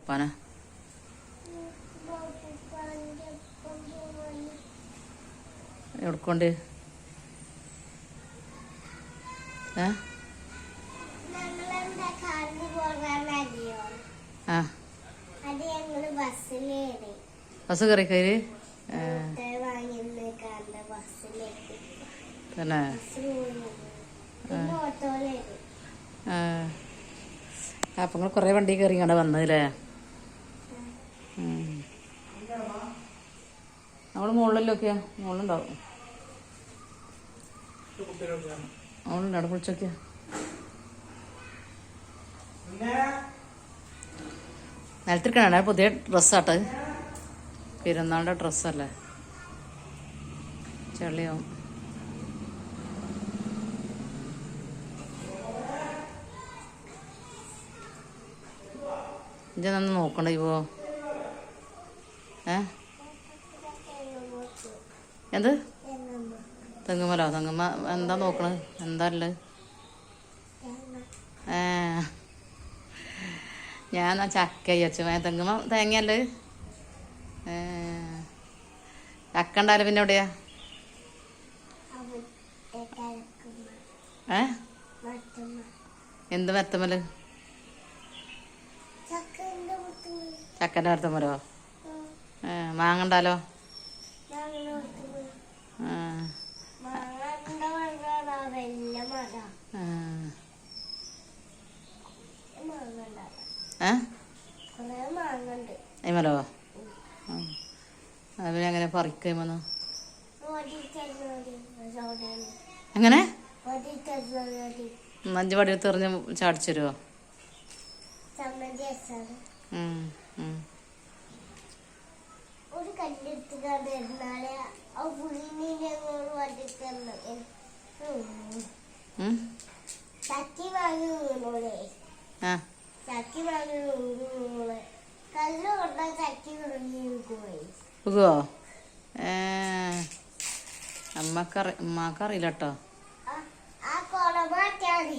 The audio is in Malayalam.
ഒപ്പാന എവിടെക്കൊണ്ട്? ആ. ബസ് കയറി കയറി? തന്നെ. അപ്പം നിങ്ങൾ കുറേ വണ്ടി കയറി കണ്ട വന്നതല്ലേ? നമ്മൾ മുകളിലൊക്കെയാ. മുകളിലുണ്ടാവും. അവളുണ്ട് അവിടെ കുളിച്ചൊക്കെയാ നിലത്തിരിക്കണ പുതിയ ഡ്രസ്സാട്ട് പെരുന്നാളുടെ ഡ്രസ്സല്ലേ? ചെളിയാവും. ഇജ്ജ് നന്ന് നോക്കണ്ട ഇവോ? ഏ? എന്ത്? തെങ്ങുമലോ തെങ്ങുമ എന്താ നോക്കണത്? എന്താ ഉള്ളത് ഏ ഞാൻ എന്നാ ചക്ക അയച്ചു തെങ്ങുമ തേങ്ങയല്ല ചക്ക ഉണ്ടായാലും പിന്നെ എവിടെയാ? ഏ? എന്ത് മുത്തുമ്മ ചക്കന്റെ മെത്തമലോ ഏ അയ്മലോ? അത് പിന്നെ അങ്ങനെ പറിക്കുമെന്ന് അങ്ങനെ അഞ്ച് വടി എടുത്ത് എറിഞ്ഞ് ചാടിച്ചു തരുമോ ഒരു കല്ലെടുത്ത് കണ്ടിരുന്നാൽ ആ പുള്ളിനെ ഞങ്ങളോട് വടിക്കണം അമ്മക്കറി അമ്മക്കറിയില്ല കേട്ടോ ആ- കൊട മാറ്റാണ്